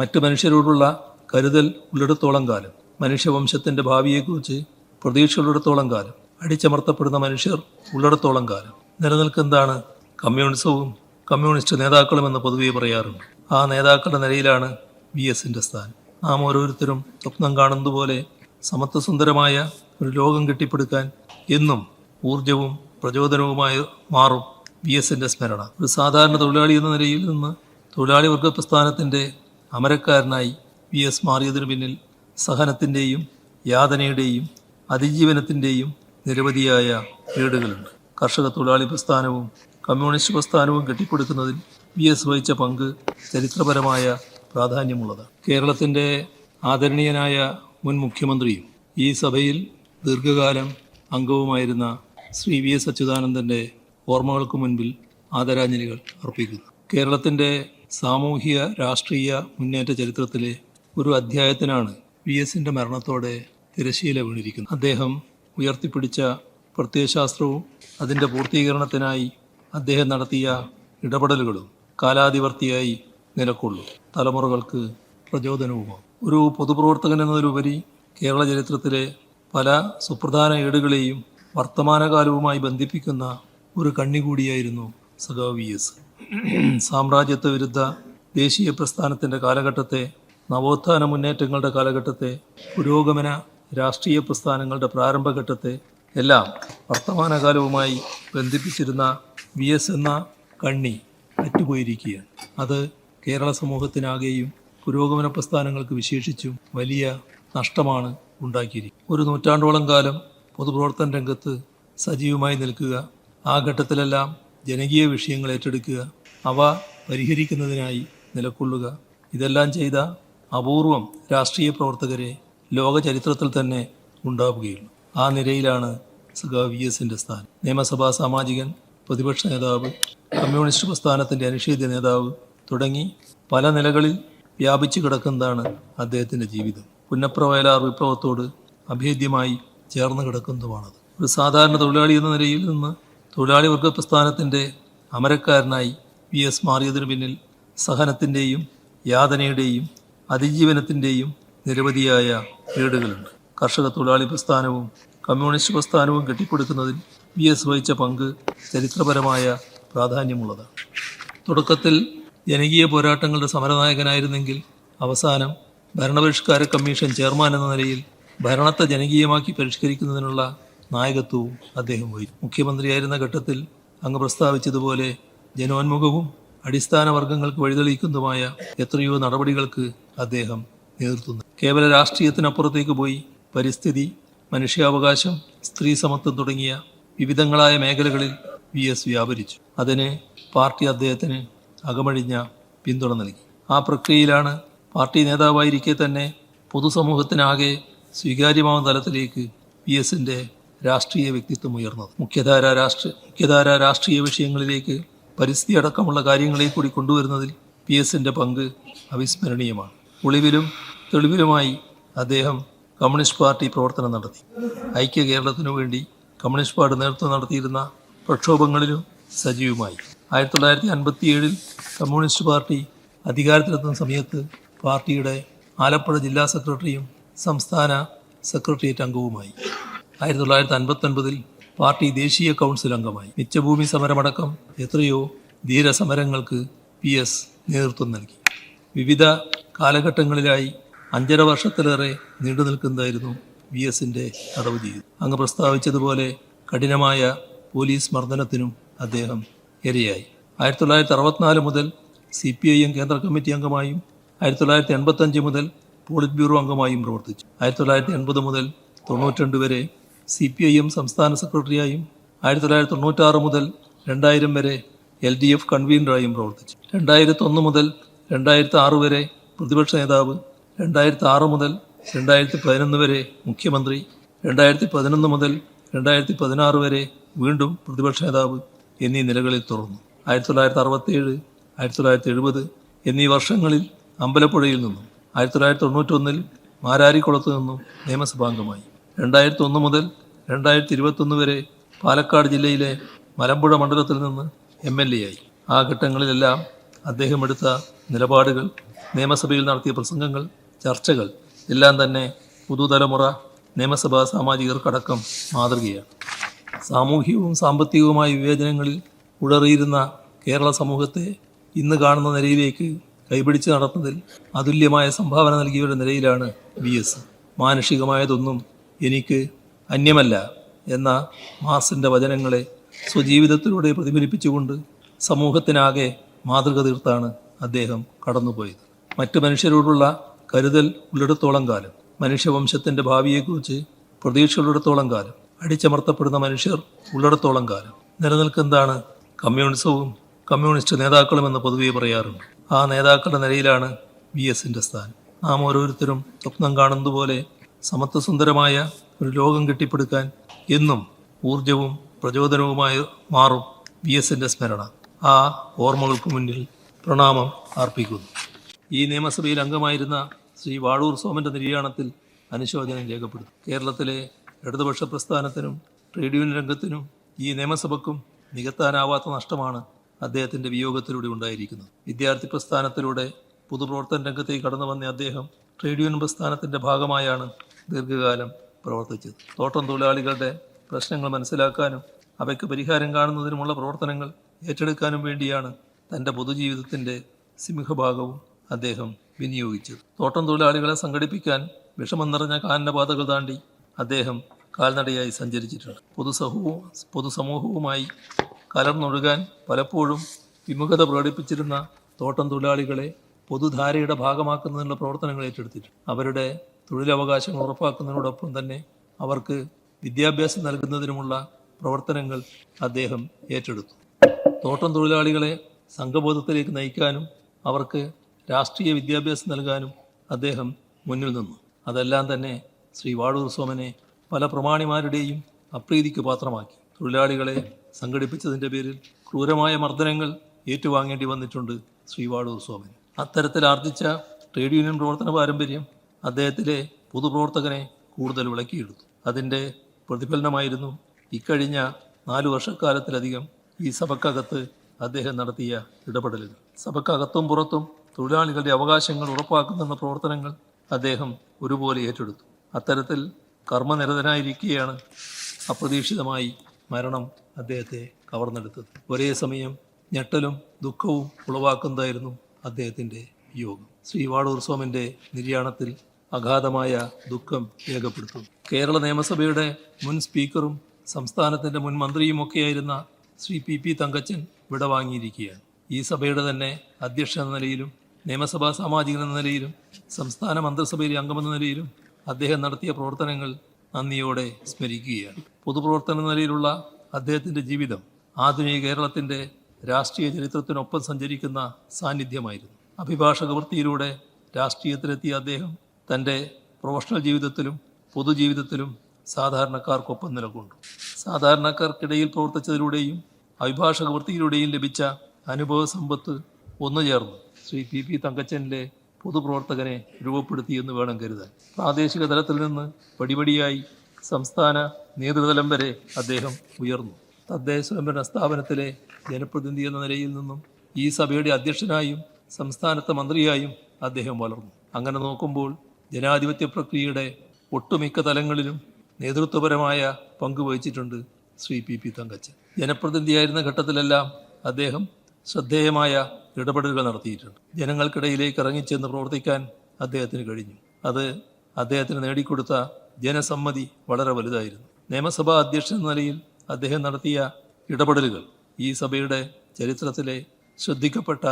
മറ്റ് മനുഷ്യരോടുള്ള കരുതൽ ഉള്ളിടത്തോളം കാലം. മനുഷ്യവംശത്തിന്റെ ഭാവിയെക്കുറിച്ച് പ്രതീക്ഷയുള്ളിടത്തോളം കാലം. അടിച്ചമർത്തപ്പെടുന്ന മനുഷ്യർ ഉള്ളിടത്തോളം കാലം. നിലനിൽക്കുന്നതാണ് കമ്മ്യൂണിസവും കമ്മ്യൂണിസ്റ്റ് നേതാക്കളും എന്ന് പൊതുവെ പറയാറുണ്ട്. ആ നേതാക്കളുടെ നിലയിലാണ് വി എസിന്റെ സ്ഥാനം. നാം ഓരോരുത്തരും സ്വപ്നം കാണുന്നതുപോലെ സമത്വസുന്ദരമായ ഒരു ലോകം കെട്ടിപ്പടുക്കാൻ എന്നും ഊർജവും പ്രചോദനവുമായി മാറും വി എസിന്റെ സ്മരണ. ഒരു സാധാരണ തൊഴിലാളി എന്ന നിലയിൽ നിന്ന് തൊഴിലാളി വർഗ പ്രസ്ഥാനത്തിന്റെ അമരക്കാരനായി വി എസ് മാറിയതിനു പിന്നിൽ സഹനത്തിന്റെയും യാതനയുടെയും അതിജീവനത്തിന്റെയും നിരവധിയായ ഏടുകളുണ്ട് കർഷക തൊഴിലാളി പ്രസ്ഥാനവും കമ്മ്യൂണിസ്റ്റ് പ്രസ്ഥാനവും കെട്ടിപ്പടുക്കുന്നതിൽ വി എസ് വഹിച്ച പങ്ക് ചരിത്രപരമായ പ്രാധാന്യമുള്ളതാണ്. കേരളത്തിന്റെ ആദരണീയനായ മുൻ മുഖ്യമന്ത്രിയും ഈ സഭയിൽ ദീർഘകാലം അംഗവുമായിരുന്ന ശ്രീ വി എസ് അച്യുതാനന്ദന്റെ ഓർമ്മകൾക്ക് മുൻപിൽ ആദരാഞ്ജലികൾ അർപ്പിക്കുന്നു. കേരളത്തിന്റെ സാമൂഹിക രാഷ്ട്രീയ മുന്നേറ്റ ചരിത്രത്തിലെ ഒരു അധ്യായത്തിനാണ് വി എസിന്റെ മരണത്തോടെ തിരശീല വീണിരിക്കുന്നത്. അദ്ദേഹം ഉയർത്തിപ്പിടിച്ച പ്രത്യയശാസ്ത്രവും അതിന്റെ പൂർത്തീകരണത്തിനായി അദ്ദേഹം നടത്തിയ ഇടപെടലുകളും കാലാതിവർത്തിയായി നിലകൊള്ളും തലമുറകൾക്ക് പ്രചോദനവുമാകും ഒരു പൊതുപ്രവർത്തകൻ എന്നതിലുപരി കേരള ചരിത്രത്തിലെ പല സുപ്രധാന ഏടുകളെയും വർത്തമാനകാലവുമായി ബന്ധിപ്പിക്കുന്ന ഒരു കണ്ണി കൂടിയായിരുന്നു സഖാവ് വി എസ്. സാമ്രാജ്യത്വ വിരുദ്ധ ദേശീയ പ്രസ്ഥാനത്തിന്റെ കാലഘട്ടത്തെ നവോത്ഥാന മുന്നേറ്റങ്ങളുടെ കാലഘട്ടത്തെ പുരോഗമന രാഷ്ട്രീയ പ്രസ്ഥാനങ്ങളുടെ പ്രാരംഭഘട്ടത്തെ എല്ലാം വർത്തമാനകാലവുമായി ബന്ധിപ്പിച്ചിരുന്ന വി എസ് എന്ന കണ്ണി അറ്റുപോയിരിക്കുകയാണ്. അത് കേരള സമൂഹത്തിനാകെയും പുരോഗമന പ്രസ്ഥാനങ്ങൾക്ക് വിശേഷിച്ചും വലിയ നഷ്ടമാണ് ഉണ്ടാക്കിയിരിക്കുന്നത്. ഒരു നൂറ്റാണ്ടോളം കാലം പൊതുപ്രവർത്തന രംഗത്ത് സജീവമായി നിൽക്കുക ആ ഘട്ടത്തിലെല്ലാം ജനകീയ വിഷയങ്ങൾ ഏറ്റെടുക്കുക അവ പരിഹരിക്കുന്നതിനായി നിലക്കൊള്ളുക. ഇതെല്ലാം ചെയ്ത അപൂർവം രാഷ്ട്രീയ പ്രവർത്തകരെ ലോക ചരിത്രത്തിൽ തന്നെ ഉണ്ടാവുകയുള്ളൂ. ആ നിരയിലാണ് സഖാ വി എസിന്റെ സ്ഥാനം. നിയമസഭാ സാമാജികൻ പ്രതിപക്ഷ നേതാവ് കമ്മ്യൂണിസ്റ്റ് പ്രസ്ഥാനത്തിന്റെ അനിഷേധ്യ നേതാവ് തുടങ്ങി പല നിലകളിൽ വ്യാപിച്ചു കിടക്കുന്നതാണ് അദ്ദേഹത്തിന്റെ ജീവിതം. പുന്നപ്ര വയലാർ വിപ്ലവത്തോട് അഭേദ്യമായി ചേർന്ന് കിടക്കുന്നതുമാണത്. ഒരു സാധാരണ തൊഴിലാളി എന്ന നിലയിൽ നിന്ന് തൊഴിലാളി വർഗ പ്രസ്ഥാനത്തിന്റെ അമരക്കാരനായി വി എസ് മാറിയതിനു പിന്നിൽ സഹനത്തിന്റെയും യാതനയുടെയും അതിജീവനത്തിന്റെയും നിരവധിയായ വീടുകളുണ്ട്. കർഷക തൊഴിലാളി പ്രസ്ഥാനവും കമ്മ്യൂണിസ്റ്റ് പ്രസ്ഥാനവും കെട്ടിപ്പടുക്കുന്നതിൽ വി എസ് വഹിച്ച പങ്ക് ചരിത്രപരമായ പ്രാധാന്യമുള്ളതാണ്. തുടക്കത്തിൽ ജനകീയ പോരാട്ടങ്ങളുടെ സമരനായകനായിരുന്നെങ്കിൽ അവസാനം ഭരണപരിഷ്കാര കമ്മീഷൻ ചെയർമാൻ എന്ന നിലയിൽ ഭരണത്തെ ജനകീയമാക്കി പരിഷ്കരിക്കുന്നതിനുള്ള നായകത്വവും അദ്ദേഹം വഹിച്ചു. മുഖ്യമന്ത്രിയായിരുന്ന ഘട്ടത്തിൽ അങ്ങ് പ്രസ്താവിച്ചതുപോലെ ജനോന്മുഖവും അടിസ്ഥാന വർഗങ്ങൾക്ക് വഴിതെളിക്കുന്നതുമായ എത്രയോ നടപടികൾക്ക് അദ്ദേഹം നേതൃത്വം. കേവല രാഷ്ട്രീയത്തിനപ്പുറത്തേക്ക് പോയി പരിസ്ഥിതി മനുഷ്യാവകാശം സ്ത്രീ സമത്വം തുടങ്ങിയ വിവിധങ്ങളായ മേഖലകളിൽ വി എസ് വ്യാപരിച്ചു. അതിന് പാർട്ടി അദ്ദേഹത്തിന് അകമഴിഞ്ഞ പിന്തുണ നൽകി. ആ പ്രക്രിയയിലാണ് പാർട്ടി നേതാവായിരിക്കെ തന്നെ പൊതുസമൂഹത്തിനാകെ സ്വീകാര്യമാവുന്ന തലത്തിലേക്ക് വി എസിന്റെ രാഷ്ട്രീയ വ്യക്തിത്വം ഉയർന്നത്. മുഖ്യധാര രാഷ്ട്ര മുഖ്യധാര രാഷ്ട്രീയ വിഷയങ്ങളിലേക്ക് പരിസ്ഥിതി അടക്കമുള്ള കാര്യങ്ങളെ കൂടി കൊണ്ടുവരുന്നതിൽ പി എസിന്റെ പങ്ക് അവിസ്മരണീയമാണ്. ഒളിവിലും തെളിവിലുമായി അദ്ദേഹം കമ്മ്യൂണിസ്റ്റ് പാർട്ടി പ്രവർത്തനം നടത്തി. ഐക്യ കേരളത്തിനു വേണ്ടി കമ്മ്യൂണിസ്റ്റ് പാർട്ടി നേതൃത്വം നടത്തിയിരുന്ന പ്രക്ഷോഭങ്ങളിലും സജീവമായി. ആയിരത്തി തൊള്ളായിരത്തി അൻപത്തി ഏഴിൽ കമ്മ്യൂണിസ്റ്റ് പാർട്ടി അധികാരത്തിലെത്തുന്ന സമയത്ത് പാർട്ടിയുടെ ആലപ്പുഴ ജില്ലാ സെക്രട്ടറിയും സംസ്ഥാന സെക്രട്ടേറിയറ്റ് അംഗവുമായി. ആയിരത്തി തൊള്ളായിരത്തി അൻപത്തൊൻപതിൽ പാർട്ടി ദേശീയ കൗൺസിൽ അംഗമായി. മിച്ചഭൂമി സമരമടക്കം എത്രയോ ധീരസമരങ്ങൾക്ക് പി എസ് നേതൃത്വം നൽകി. വിവിധ കാലഘട്ടങ്ങളിലായി അഞ്ചര വർഷത്തിലേറെ നീണ്ടു നിൽക്കുന്നതായിരുന്നു വി എസിന്റെ തടവ് അങ്ങ് പ്രസ്താവിച്ചതുപോലെ കഠിനമായ പോലീസ് മർദ്ദനത്തിനും അദ്ദേഹം ഇരയായി. ആയിരത്തി തൊള്ളായിരത്തി അറുപത്തിനാല് മുതൽ സി പി ഐ എം കേന്ദ്ര കമ്മിറ്റി അംഗമായും ആയിരത്തി തൊള്ളായിരത്തി എൺപത്തഞ്ച് മുതൽ പോളിറ്റ് ബ്യൂറോ അംഗമായും പ്രവർത്തിച്ചു. ആയിരത്തി തൊള്ളായിരത്തി എൺപത് മുതൽ തൊണ്ണൂറ്റിരണ്ട് വരെ സി പി ഐ എം സംസ്ഥാന സെക്രട്ടറിയായും ആയിരത്തി തൊള്ളായിരത്തി തൊണ്ണൂറ്റാറ് മുതൽ രണ്ടായിരം വരെ എൽ ഡി എഫ് കൺവീനറായും പ്രവർത്തിച്ചു. രണ്ടായിരത്തി ഒന്ന് മുതൽ രണ്ടായിരത്തി ആറ് വരെ പ്രതിപക്ഷ നേതാവ് രണ്ടായിരത്തി ആറ് മുതൽ രണ്ടായിരത്തി പതിനൊന്ന് വരെ മുഖ്യമന്ത്രി രണ്ടായിരത്തി പതിനൊന്ന് മുതൽ രണ്ടായിരത്തി പതിനാറ് വരെ വീണ്ടും പ്രതിപക്ഷ നേതാവ് എന്നീ നിലകളിൽ തുറന്നു ആയിരത്തി തൊള്ളായിരത്തി അറുപത്തേഴ് ആയിരത്തി തൊള്ളായിരത്തി എഴുപത് എന്നീ വർഷങ്ങളിൽ അമ്പലപ്പുഴയിൽ നിന്നും ആയിരത്തി തൊള്ളായിരത്തി തൊണ്ണൂറ്റൊന്നിൽ മാരാരിക്കുളത്ത് നിന്നും നിയമസഭാംഗമായി. രണ്ടായിരത്തി ഒന്ന് മുതൽ രണ്ടായിരത്തി ഇരുപത്തൊന്ന് വരെ പാലക്കാട് ജില്ലയിലെ മലമ്പുഴ മണ്ഡലത്തിൽ നിന്ന് എം എൽ എ ആയി. ആ ഘട്ടങ്ങളിലെല്ലാം അദ്ദേഹം എടുത്ത നിലപാടുകൾ നിയമസഭയിൽ നടത്തിയ പ്രസംഗങ്ങൾ ചർച്ചകൾ എല്ലാം തന്നെ പുതുതലമുറ നിയമസഭാ സാമാജികർക്കടക്കം മാതൃകയാണ്. സാമൂഹികവും സാമ്പത്തികവുമായ വിവേചനങ്ങളിൽ ഉടറിയിരുന്ന കേരള സമൂഹത്തെ ഇന്ന് കാണുന്ന നിലയിലേക്ക് കൈപിടിച്ച് നടത്തുന്നതിൽ അതുല്യമായ സംഭാവന നൽകിയവരുടെ നിലയിലാണ് വി എസ്. മാനുഷികമായതൊന്നും എനിക്ക് അന്യമല്ല എന്ന മാർസിന്റെ വചനങ്ങളെ സ്വജീവിതത്തിലൂടെ പ്രതിഫലിപ്പിച്ചുകൊണ്ട് സമൂഹത്തിനാകെ മാതൃക തീർത്താണ് അദ്ദേഹം കടന്നുപോയത്. മറ്റു മനുഷ്യരോടുള്ള കരുതൽ ഉള്ളിടത്തോളം കാലം മനുഷ്യവംശത്തിന്റെ ഭാവിയെക്കുറിച്ച് പ്രതീക്ഷയുള്ളിടത്തോളം കാലം അടിച്ചമർത്തപ്പെടുന്ന മനുഷ്യർ ഉള്ളിടത്തോളം കാലം. നിലനിൽക്കുന്നതാണ് കമ്മ്യൂണിസവും കമ്മ്യൂണിസ്റ്റ് നേതാക്കളും എന്ന് പൊതുവെ പറയാറുണ്ട്. ആ നേതാക്കളുടെ നിലയിലാണ് വി എസിന്റെ സ്ഥാനം. നാം ഓരോരുത്തരും സ്വപ്നം കാണുന്നതുപോലെ സമത്വസുന്ദരമായ ഒരു ലോകം കെട്ടിപ്പടുക്കാൻ എന്നും ഊർജവും പ്രചോദനവുമായി മാറും വി എസിന്റെ സ്മരണ. ആ ഓർമ്മകൾക്ക് മുന്നിൽ പ്രണാമം അർപ്പിക്കുന്നു. ഈ നിയമസഭയിൽ അംഗമായിരുന്ന ശ്രീ വാഴൂർ സോമന്റെ നിര്യാണത്തിൽ അനുശോചനം രേഖപ്പെടുത്തും. കേരളത്തിലെ ഇടതുപക്ഷ പ്രസ്ഥാനത്തിനും ട്രേഡ് യൂണിയൻ രംഗത്തിനും ഈ നിയമസഭയ്ക്കും നികത്താനാവാത്ത നഷ്ടമാണ് അദ്ദേഹത്തിന്റെ വിയോഗത്തിലൂടെ ഉണ്ടായിരിക്കുന്നത്. വിദ്യാർത്ഥി പ്രസ്ഥാനത്തിലൂടെ പൊതുപ്രവർത്തന രംഗത്തേക്ക് കടന്നു വന്ന അദ്ദേഹം ട്രേഡ് യൂണിയൻ പ്രസ്ഥാനത്തിന്റെ ഭാഗമായാണ് ദീർഘകാലം പ്രവർത്തിച്ചത്. തോട്ടം തൊഴിലാളികളുടെ പ്രശ്നങ്ങൾ മനസ്സിലാക്കാനും അവയ്ക്ക് പരിഹാരം കാണുന്നതിനുമുള്ള പ്രവർത്തനങ്ങൾ ഏറ്റെടുക്കാനും വേണ്ടിയാണ് തന്റെ പൊതുജീവിതത്തിന്റെ സിംഹഭാഗവും അദ്ദേഹം വിനിയോഗിച്ചത്. തോട്ടം തൊഴിലാളികളെ സംഘടിപ്പിക്കാൻ വിഷമം നിറഞ്ഞ കാനനപാതകൾ താണ്ടി അദ്ദേഹം കാൽനടയായി സഞ്ചരിച്ചിട്ടുണ്ട്. പൊതുസമൂഹവും പൊതുസമൂഹവുമായി കലർന്നൊഴുകാൻ പലപ്പോഴും വിമുഖത പ്രകടിപ്പിച്ചിരുന്ന തോട്ടം തൊഴിലാളികളെ പൊതുധാരയുടെ ഭാഗമാക്കുന്നതിനുള്ള പ്രവർത്തനങ്ങൾ ഏറ്റെടുത്തിട്ടുണ്ട്. അവരുടെ തൊഴിലവകാശങ്ങൾ ഉറപ്പാക്കുന്നതിനോടൊപ്പം തന്നെ അവർക്ക് വിദ്യാഭ്യാസം നൽകുന്നതിനുമുള്ള പ്രവർത്തനങ്ങൾ അദ്ദേഹം ഏറ്റെടുത്തു. തോട്ടം തൊഴിലാളികളെ സംഘബോധത്തിലേക്ക് നയിക്കാനും അവർക്ക് രാഷ്ട്രീയ വിദ്യാഭ്യാസം നൽകാനും അദ്ദേഹം മുന്നിൽ നിന്നു. അതെല്ലാം തന്നെ ശ്രീ വാഴൂർ സോമനെ പല പ്രമാണിമാരുടെയും അപ്രീതിക്ക് പാത്രമാക്കി. തൊഴിലാളികളെ സംഘടിപ്പിച്ചതിന്റെ പേരിൽ ക്രൂരമായ മർദ്ദനങ്ങൾ ഏറ്റുവാങ്ങേണ്ടി വന്നിട്ടുണ്ട് ശ്രീ വാഴൂർ സോമൻ അത്തരത്തിൽ ആർജിച്ച ട്രേഡ് യൂണിയൻ പ്രവർത്തന പാരമ്പര്യം അദ്ദേഹത്തിലെ പൊതുപ്രവർത്തകനെ കൂടുതൽ വിളക്കിയെടുത്തു. അതിന്റെ പ്രതിഫലനമായിരുന്നു ഇക്കഴിഞ്ഞ നാലു വർഷക്കാലത്തിലധികം ഈ സഭക്കകത്ത് അദ്ദേഹം നടത്തിയ ഇടപെടലുകൾ. സഭക്കകത്തും പുറത്തും തൊഴിലാളികളുടെ അവകാശങ്ങൾ ഉറപ്പാക്കുന്ന പ്രവർത്തനങ്ങൾ അദ്ദേഹം ഒരുപോലെ ഏറ്റെടുത്തു. അത്തരത്തിൽ കർമ്മനിരതനായിരിക്കുകയാണ് അപ്രതീക്ഷിതമായി മരണം അദ്ദേഹത്തെ കവർന്നെടുത്തത്. ഒരേ സമയം ഞെട്ടലും ദുഃഖവും ഉളവാക്കുന്നതായിരുന്നു അദ്ദേഹത്തിന്റെ യോഗം. ശ്രീ വാടൂർ സ്വാമിന്റെ നിര്യാണത്തിൽ അഗാധമായ ദുഃഖം രേഖപ്പെടുത്തും. കേരള നിയമസഭയുടെ മുൻ സ്പീക്കറും സംസ്ഥാനത്തിന്റെ മുൻ മന്ത്രിയുമൊക്കെയായിരുന്ന ശ്രീ പി പി തങ്കച്ചൻ വിടവാങ്ങിയിരിക്കുകയാണ് ഈ സഭയുടെ തന്നെ അധ്യക്ഷൻ എന്ന നിലയിലും നിയമസഭാ സാമാജികൻ എന്ന നിലയിലും സംസ്ഥാന മന്ത്രിസഭയിലെ അംഗമെന്ന നിലയിലും അദ്ദേഹം നടത്തിയ പ്രവർത്തനങ്ങൾ നന്ദിയോടെ സ്മരിക്കുകയാണ്. പൊതുപ്രവർത്തന നിലയിലുള്ള അദ്ദേഹത്തിന്റെ ജീവിതം ആധുനിക കേരളത്തിന്റെ രാഷ്ട്രീയ ചരിത്രത്തിനൊപ്പം സഞ്ചരിക്കുന്ന സാന്നിധ്യമായിരുന്നു. അഭിഭാഷക വൃത്തിയിലൂടെ രാഷ്ട്രീയത്തിലെത്തിയ അദ്ദേഹം തന്റെ പ്രൊഫഷണൽ ജീവിതത്തിലും പൊതുജീവിതത്തിലും സാധാരണക്കാർക്കൊപ്പം നിലകൊണ്ടു. സാധാരണക്കാർക്കിടയിൽ പ്രവർത്തിച്ചതിലൂടെയും അഭിഭാഷക വൃത്തിയിലൂടെയും ലഭിച്ച അനുഭവ സമ്പത്ത് ഒന്നു ചേർന്ന്. ശ്രീ പി പി തങ്കച്ചനിലെ പൊതുപ്രവർത്തകനെ രൂപപ്പെടുത്തിയെന്ന് വേണം കരുതാൻ. പ്രാദേശിക തലത്തിൽ നിന്ന് പടിപടിയായി സംസ്ഥാന നേതൃതലം വരെ അദ്ദേഹം ഉയർന്നു. തദ്ദേശ സ്വയംഭരണ സ്ഥാപനത്തിലെ ജനപ്രതിനിധി എന്ന നിലയിൽ നിന്നും ഈ സഭയുടെ അധ്യക്ഷനായും സംസ്ഥാനത്തെ മന്ത്രിയായും അദ്ദേഹം വളർന്നു. അങ്ങനെ നോക്കുമ്പോൾ ജനാധിപത്യ പ്രക്രിയയുടെ ഒട്ടുമിക്ക തലങ്ങളിലും നേതൃത്വപരമായ പങ്ക് വഹിച്ചിട്ടുണ്ട് ശ്രീ പി പി തങ്കച്ചൻ. ജനപ്രതിനിധിയായിരുന്ന ഘട്ടത്തിലെല്ലാം അദ്ദേഹം ശ്രദ്ധേയമായ ഇടപെടലുകൾ നടത്തിയിട്ടുണ്ട്. ജനങ്ങൾക്കിടയിലേക്ക് ഇറങ്ങിച്ചെന്ന് പ്രവർത്തിക്കാൻ അദ്ദേഹത്തിന് കഴിഞ്ഞു. അത് അദ്ദേഹത്തിന് നേടിക്കൊടുത്ത ജനസമ്മതി വളരെ വലുതായിരുന്നു. നിയമസഭാ അധ്യക്ഷൻ എന്ന നിലയിൽ അദ്ദേഹം നടത്തിയ ഇടപെടലുകൾ ഈ സഭയുടെ ചരിത്രത്തിലെ ശ്രദ്ധിക്കപ്പെട്ട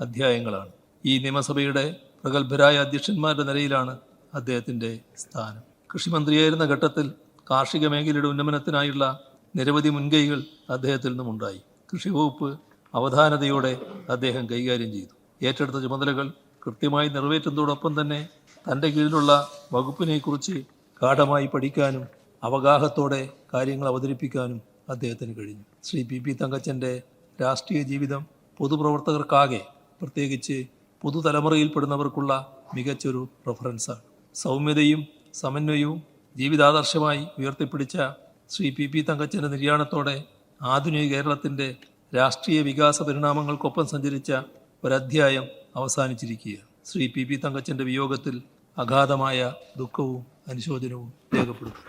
അധ്യായങ്ങളാണ്. ഈ നിയമസഭയുടെ പ്രഗത്ഭരായ അധ്യക്ഷന്മാരുടെ നിലയിലാണ് അദ്ദേഹത്തിന്റെ സ്ഥാനം. കൃഷിമന്ത്രിയായിരുന്ന ഘട്ടത്തിൽ കാർഷിക മേഖലയുടെ ഉന്നമനത്തിനായുള്ള നിരവധി മുൻകൈകൾ അദ്ദേഹത്തിൽ നിന്നുമുണ്ടായി. കൃഷി വകുപ്പ് അവധാനതയോടെ അദ്ദേഹം കൈകാര്യം ചെയ്തു. ഏറ്റെടുത്ത ചുമതലകൾ കൃത്യമായി നിറവേറ്റുന്നതോടൊപ്പം തന്നെ തന്റെ കീഴിലുള്ള വകുപ്പിനെക്കുറിച്ച് ഗാഠമായി പഠിക്കാനും അവഗാഹത്തോടെ കാര്യങ്ങൾ അവതരിപ്പിക്കാനും അദ്ദേഹത്തിന് കഴിഞ്ഞു. ശ്രീ പി പി തങ്കച്ചന്റെ രാഷ്ട്രീയ ജീവിതം പൊതുപ്രവർത്തകർക്കാകെ പ്രത്യേകിച്ച് പുതുതലമുറയിൽപ്പെടുന്നവർക്കുള്ള മികച്ചൊരു റെഫറൻസാണ് സൗമ്യതയും സമന്വയവും ജീവിതാദർശമായി ഉയർത്തിപ്പിടിച്ച ശ്രീ പി പി തങ്കച്ചന്റെ നിര്യാണത്തോടെ ആധുനിക കേരളത്തിന്റെ രാഷ്ട്രീയ വികാസ പരിണാമങ്ങൾക്കൊപ്പം സഞ്ചരിച്ച ഒരധ്യായം അവസാനിച്ചിരിക്കുകയാണ്. ശ്രീ പി പി തങ്കച്ചന്റെ വിയോഗത്തിൽ അഗാധമായ ദുഃഖവും അനുശോചനവും രേഖപ്പെടുത്തും